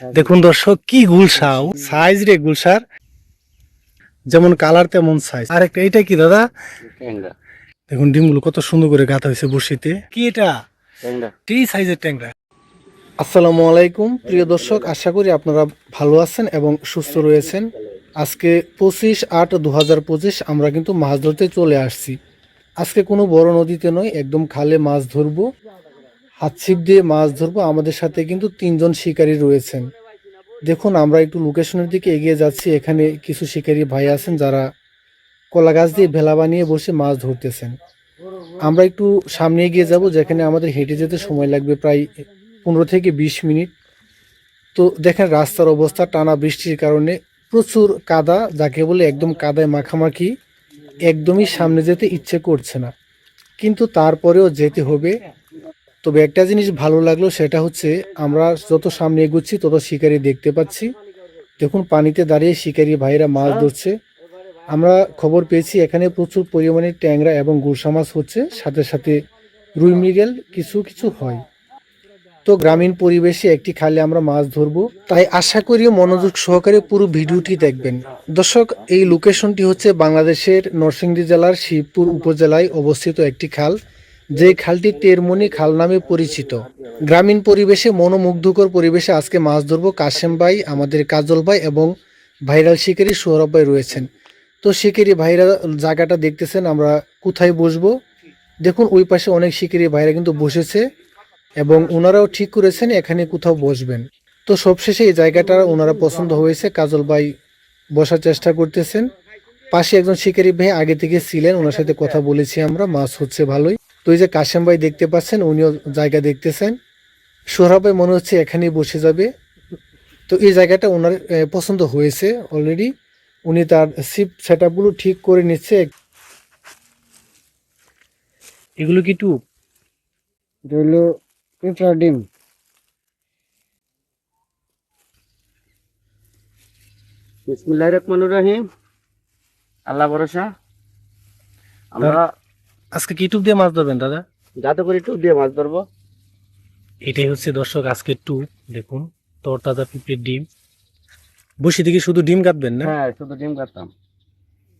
দেখুন দর্শক কি গুলশাও সাইজ রে গুলশার যেমন কালার তেমন সাইজ আর একটা এটা কি দাদা? দেখুন ডিমগুলো কত সুন্দর করে গাঁথা হয়েছে বসিতে কি এটা? কি সাইজের ট্যাংরা? আসসালামু আলাইকুম। প্রিয় দর্শক আশা করি আপনারা ভালো আছেন এবং সুস্থ রয়েছেন। আজকে পঁচিশ আট দু হাজার পঁচিশ আমরা কিন্তু মাছ ধরতে চলে আসছি। আজকে কোনো বড় নদীতে নয় একদম খালে মাছ ধরবো। হাত ছিপ দিয়ে মাছ ধরবো, আমাদের সাথে কিন্তু তিনজন শিকারী রয়েছেন। দেখুন, আমরা একটু লোকেশনের দিকে এগিয়ে যাচ্ছি। এখানে কিছু শিকারী ভাই আছেন যারা কলা গাছ দিয়ে ভেলা বানিয়ে বসে মাছ ধরতেছেন। আমরা একটু সামনে এগিয়ে যাব, যেখানে আমাদের হেঁটে যেতে সময় লাগবে প্রায় পনেরো থেকে বিশ মিনিট। তো দেখেন, রাস্তার অবস্থা, টানা বৃষ্টির কারণে প্রচুর কাদা, যাকে বলে একদম কাদায় মাখামাখি, একদমই সামনে যেতে ইচ্ছে করছে না। কিন্তু তারপরেও যেতে হবে। তবে একটা জিনিস ভালো লাগল, সেটা হচ্ছে আমরা যত সামনে এগুচ্ছি তত শিকারি দেখতে পাচ্ছি। দেখুন, পানিতে দাঁড়িয়ে শিকারি ভাইরা মাছ ধরছে। আমরা খবর পেয়েছি, এখানে প্রচুর পরিমাণে ট্যাংরা এবং গুলশা মাছ হচ্ছে। সাথে সাথে রুই মৃগেল কিছু কিছু হয়। তো গ্রামীণ পরিবেশে একটি খালে আমরা মাছ ধরবো। তাই আশা করি মনোযোগ সহকারে পুরো ভিডিওটি দেখবেন। দর্শক, এই লোকেশনটি হচ্ছে বাংলাদেশের নরসিংদী জেলার শিবপুর উপজেলায় অবস্থিত একটি খাল। যে খালটি তেরমনি খাল নামে পরিচিত। গ্রামীণ পরিবেশে মনোমুগ্ধকর পরিবেশে আজকে মাছ ধরবো। কাশেম ভাই, আমাদের কাজল ভাই এবং ভাইরাল শিকারী সৌরভ ভাই রয়েছেন। তো শিকারি ভাইরা জায়গাটা দেখতেছেন, আমরা কোথায় বসবো? দেখুন, ওই পাশে অনেক শিকারি ভাইরা কিন্তু বসেছে এবং ওনারাও ঠিক করেছেন, এখানে কোথাও বসবেন। তো সবশেষে এই জায়গাটা ওনারা পছন্দ হয়েছে, কাজল ভাই বসার চেষ্টা করতেছেন। পাশে একজন শিকারি ভাই আগে থেকে ছিলেন, ওনার সাথে কথা বলেছি আমরা, মাছ হচ্ছে ভালোই। তো এই যে কাশেম ভাই দেখতে পাচ্ছেন উনিও জায়গা দেখতেছেন। সোহরা ভাই মনে হচ্ছে এখানেই বসে যাবে। তো এই জায়গাটা ওনার পছন্দ হয়েছে অলরেডি উনি তার সিপ সেট ঠিক করে নিচ্ছে। এগুলো কি টুপ এটা হলো পেঁপড়া ডিম বিসমিল্লাহ রহমানুর রহিম। আল্লাহ ভরসা। আমরা আজকে কি টুপ দিয়ে মাছ ধরবেন দাদা? যাতে করে একটু দিয়ে মাছ ধরবো। এটাই হচ্ছে দর্শক আজকে টুপ দেখুন তোর তাজা পিঁপড়ের ডিম। বসে থেকে শুধু ডিম কাটবেন না? হ্যাঁ শুধু ডিম কাটতাম।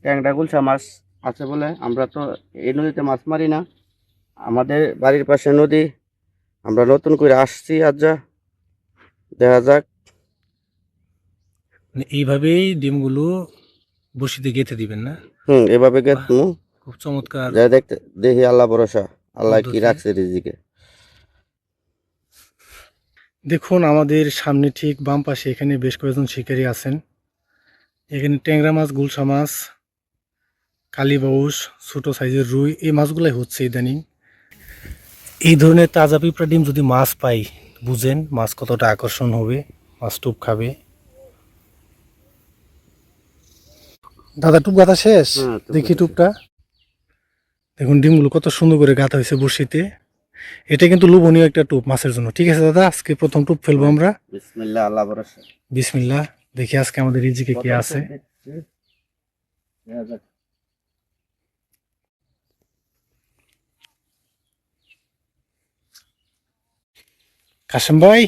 ট্যাংরা গুলশা মাছ আছে বলে আমরা তো এই নদীতে মাছ মারি না। আমাদের বাড়ির পাশে নদী। আমরা নতুন করে আসছি আজ যা। দেখা যাক। মানে এইভাবেই ডিমগুলো বসিতে গেঁথে দিবেন না? হুম এভাবে গেতমু খুব চমৎকার। যা দেখতে দেখি আল্লাহ ভরসা। আল্লাহ কি রাখছে রিজিকে। দেখুন আমাদের সামনে ঠিক বাম পাশে এখানে বেশ কয়েকজন শিকারী আছেন। এখানে ট্যাংরা মাছ গুলশা মাছ কালীবাউস ছোট সাইজের রুই এই মাছগুলাই হচ্ছে ইদানিং। এই ধরনের তাজা পিঁপড়া ডিম যদি মাছ পাই বুঝেন মাছ কতটা আকর্ষণ হবে মাছ টুপ খাবে। দাদা টুপ গাঁথা শেষ? হ্যাঁ, দেখি টুপটা। দেখুন ডিমগুলো কত সুন্দর করে গাঁথা হয়েছে বসিতে এটা কিন্তু লোভনীয় একটা টুপ মাছের জন্য। ঠিক আছে দাদা আজকে প্রথম টুপ ফেলব আমরা। বিসমিল্লাহ আল্লাহ ভরসা। বিসমিল্লাহ দেখি আজকে আমাদের রিজিকে কি আছে। কাশেম ভাই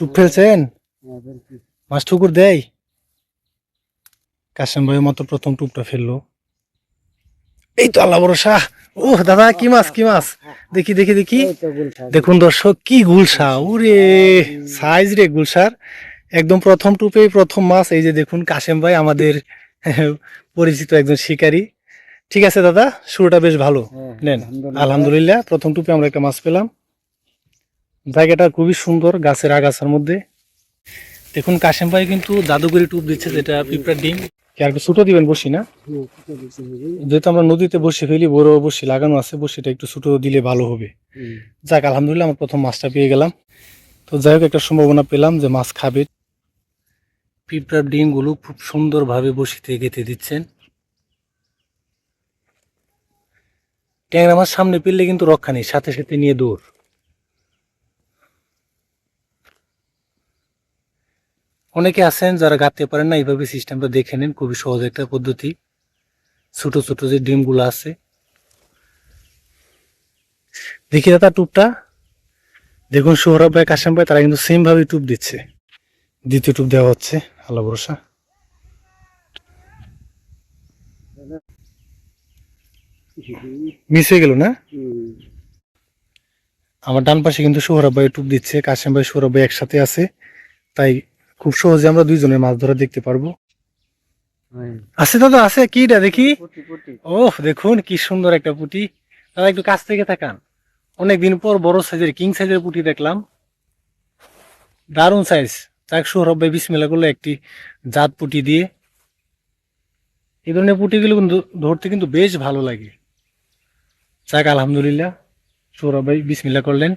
টুপ ফেলছেন? মাছ ঠুকুর দেয়? কাশেম ভাই মাত্র প্রথম টুপটা ফেলল। এই তো আল্লাহ ভরসা। ও দাদা কি মাছ কি মাছ? দেখি দেখি দেখি। দেখুন দর্শক কি গুলশা ওরে সাইজ রে গুলশার একদম প্রথম টুপেই প্রথম মাছ। এই যে দেখুন কাশেম ভাই আমাদের পরিচিত একজন শিকারী। ঠিক আছে দাদা শুরুটা বেশ ভালো। হ্যাঁ, নেন। আলহামদুলিল্লাহ। প্রথম টুপে আমরা একটা মাছ পেলাম। জায়গাটা খুবই সুন্দর গাছের আগাছার মধ্যে। দেখুন কাশেম ভাই কিন্তু জাদুঘরি টুপ দিচ্ছে যেটা পিঁপড়ার ডিম। আর ছোট দিবেন বসি না? হুম, ঠিক আছে, বুঝি। যেহেতু আমরা নদীতে বসে ফেলি বড় বসি লাগানো আছে বসিটা একটু ছোট দিলে ভালো হবে। যাক আলহামদুলিল্লাহ আমার প্রথম মাছটা পেয়ে গেলাম। তো যাই হোক একটা সম্ভাবনা পেলাম যে মাছ খাবে। পিঁপড়ার ডিমগুলো খুব সুন্দরভাবে বসিতে গেঁথে দিচ্ছেন। ট্যাংরা মাছ সামনে পেলে কিন্তু রক্ষা নেই সাথে সাথে নিয়ে দৌড়। অনেকে আছেন যারা গাঁততে পারেন না, এইভাবে সিস্টেমটা দেখে নেন, খুবই সহজ একটা পদ্ধতি। ছোট ছোট যে ডিমগুলো আছে। দেখি দাদা টুপটা। দেখুন সৌরভ ভাই, কাশেম ভাই, তারা কিন্তু সেম ভাবে টুপ দিচ্ছে। দ্বিতীয় টুপ দেওয়া হচ্ছে, আল্লাহ ভরসা। মিস হয়ে গেল না? আমার ডান পাশে কিন্তু সোহরাব ভাই টুপ দিচ্ছে, কাশেম ভাই, সোহরাব ভাই একসাথে আছে, তাই খুব সহজে আমরা দুইজনের মাছ ধরা দেখতে পারব। আছে দাদা আছে? কিটা দেখি? ওহ দেখুন কি সুন্দর একটা পুটি। দাদা একটু কাছ থেকে থাকান অনেকদিন পর বড় সাইজের কিং সাইজের পুটি দেখলাম। দারুণ সাইজ যাক সৌরভ ভাই বিসমেলা করল একটি জাত পুটি দিয়ে। এই ধরনের পুটিগুলো কিন্তু ধরতে কিন্তু বেশ ভালো লাগে। যাক আলহামদুলিল্লাহ সৌরভ ভাই বিসমিল্লা করলেন।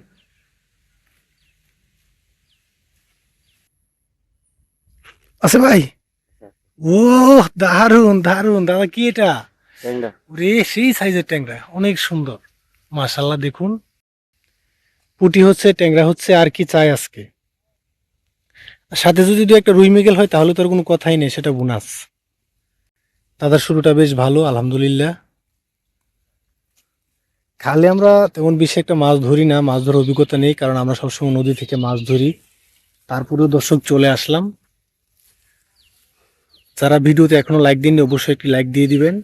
আছে ভাই? ও দারুণ দারুণ দাদা কি এটা? রে সেই সাইজের ট্যাংরা। অনেক সুন্দর। মাশাল্লাহ দেখুন। পুটি হচ্ছে ট্যাংরা হচ্ছে আর কি চাই আজকে? সাথে যদি দু একটা রুই মেগেল হয় তাহলে তো আর কোনো কথাই নেই সেটা বোনাস। দাদার শুরুটা বেশ ভালো আলহামদুলিল্লাহ। খালে আমরা তেমন বেশি একটা মাছ ধরি না মাছ ধরার অভিজ্ঞতা নেই কারণ আমরা সবসময় নদী থেকে মাছ ধরি। তারপরেও দর্শক চলে আসলাম। যারা ভিডিওতে এখনও লাইক দিননি অবশ্যই একটি লাইক দিয়ে দিবেন।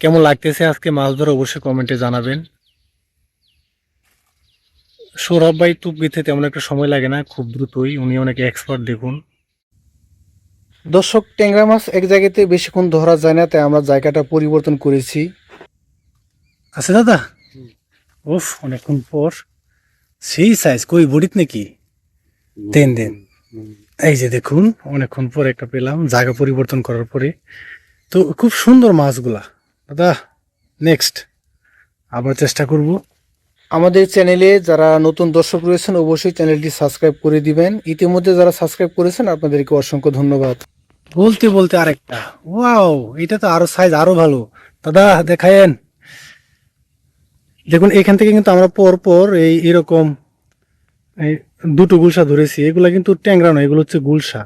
কেমন লাগতেছে আজকে মাছ ধরা অবশ্যই কমেন্টে জানাবেন। সৌরভ ভাই তুপ দিতে তেমন একটা সময় লাগে না খুব দ্রুতই। উনি অনেক এক্সপার্ট দেখুন। দর্শক ট্যাংরা মাছ এক জায়গাতে বেশিক্ষণ ধরা যায় না তাই আমরা জায়গাটা পরিবর্তন করেছি। আছে দাদা? উফ অনেকক্ষণ পর। সেই সাইজ কই বড়িত নাকি? দেন দেন। এই যে দেখুন অনেকক্ষণ পর একটা পেলাম জায়গা পরিবর্তন করার পরে। তো খুব সুন্দর মাছগুলা। দাদা নেক্সট আবার চেষ্টা করব। আমাদের চ্যানেলে যারা নতুন দর্শক রয়েছেন অবশ্যই চ্যানেলটি সাবস্ক্রাইব করে দিবেন। ইতিমধ্যে যারা সাবস্ক্রাইব করেছেন আপনাদেরকে অসংখ্য ধন্যবাদ। বলতে বলতে আরেকটা। ওয়াও এটা তো আরও সাইজ আরও ভালো। দাদা দেখায়েন। দেখুন এখান থেকে কিন্তু আমরা পর পর এই এরকম এই দুটো গুলশা ধরেছি, এগুলা কিন্তু ট্যাংরা নয়, এগুলো হচ্ছে গুলশা।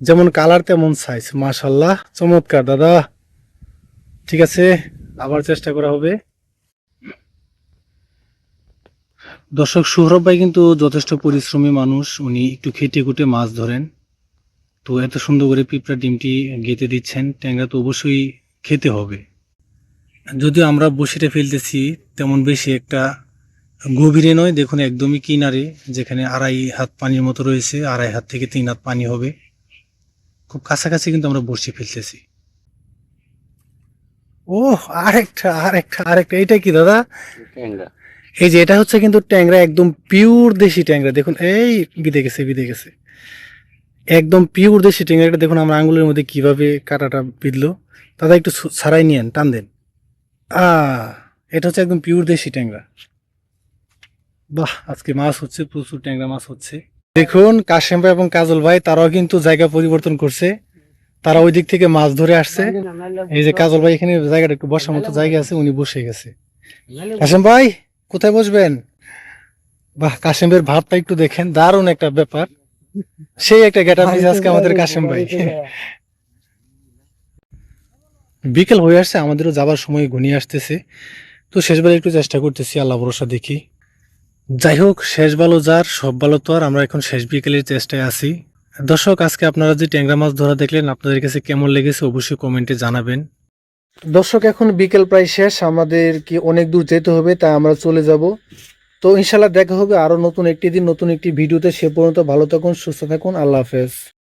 যেমন কালার তেমন সাইজ মাশাল্লাহ চমৎকার, দাদা। ঠিক আছে, আবার চেষ্টা করা হবে। দর্শক সৌরভ ভাই কিন্তু যথেষ্ট পরিশ্রমী মানুষ, উনি একটু খেটে খুটে মাছ ধরেন। তো এত সুন্দর করে পিঁপড়া ডিমটি গেঁথে দিচ্ছেন, ট্যাংরা তো অবশ্যই খেতে হবে। যদিও আমরা বসিটা ফেলতেছি, তেমন বেশি একটা গভীরে নয় দেখুন একদমই কিনারে যেখানে আড়াই হাত পানির মতো রয়েছে আড়াই হাত থেকে তিন হাত পানি হবে। খুব কাছাকাছি কিন্তু আমরা বসি ফেলতেছি। ও আরেকটা আরেকটা আরেকটা এটা কি দাদা? এই যে এটা হচ্ছে কিন্তু ট্যাংরা একদম পিওর দেশি ট্যাংরা। দেখুন এই বিদে গেছে বিদে গেছে। একদম পিওর দেশি ট্যাংরাটা দেখুন আমরা আঙ্গুলের মধ্যে কীভাবে কাটাটা বিঁধলো। দাদা একটু ছাড়াই নিয়েন টান দেন। আ এটা হচ্ছে একদম পিওর দেশি ট্যাংরা। বাহ, আজকে মাছ হচ্ছে, প্রচুর ট্যাংরা মাছ হচ্ছে। দেখুন, কাশেম ভাই এবং কাজল ভাই, তারাও কিন্তু জায়গা পরিবর্তন করছে। তারা ওই দিক থেকে মাছ ধরে আসছে। এই যে কাজল ভাই এখানে জায়গাটা একটু বসার মতো জায়গা আছে, উনি বসে গেছে। কাশেম ভাই, কোথায় বসবেন? বাহ কাশেমের ভাবটা একটু দেখেন, দারুণ একটা ব্যাপার। সেই একটা গেট আপ আজকে আমাদের কাশেম ভাই। বিকেল হয়ে আসছে, আমাদেরও যাবার সময় ঘনিয়ে আসতেছে। তো শেষবার একটু চেষ্টা করতেছি, আল্লাহ ভরসা দেখি। যাই হোক শেষ ভালো যার, সব ভালো তো আর, আমরা এখন শেষ বিকেলের চেষ্টায় আছি। দর্শক, আজকে আপনারা যে ট্যাংরা মাছ ধরা দেখলেন, আপনাদের কাছে কেমন লেগেছে অবশ্যই কমেন্টে জানাবেন। দর্শক, এখন বিকেল প্রায় শেষ, আমাদের কি অনেক দূর যেতে হবে, তাই আমরা চলে যাব। তো ইনশাল্লাহ দেখা হবে আরও নতুন একটি দিন, নতুন একটি ভিডিওতে, সে পর্যন্ত ভালো থাকুন, সুস্থ থাকুন, আল্লাহ হাফেজ।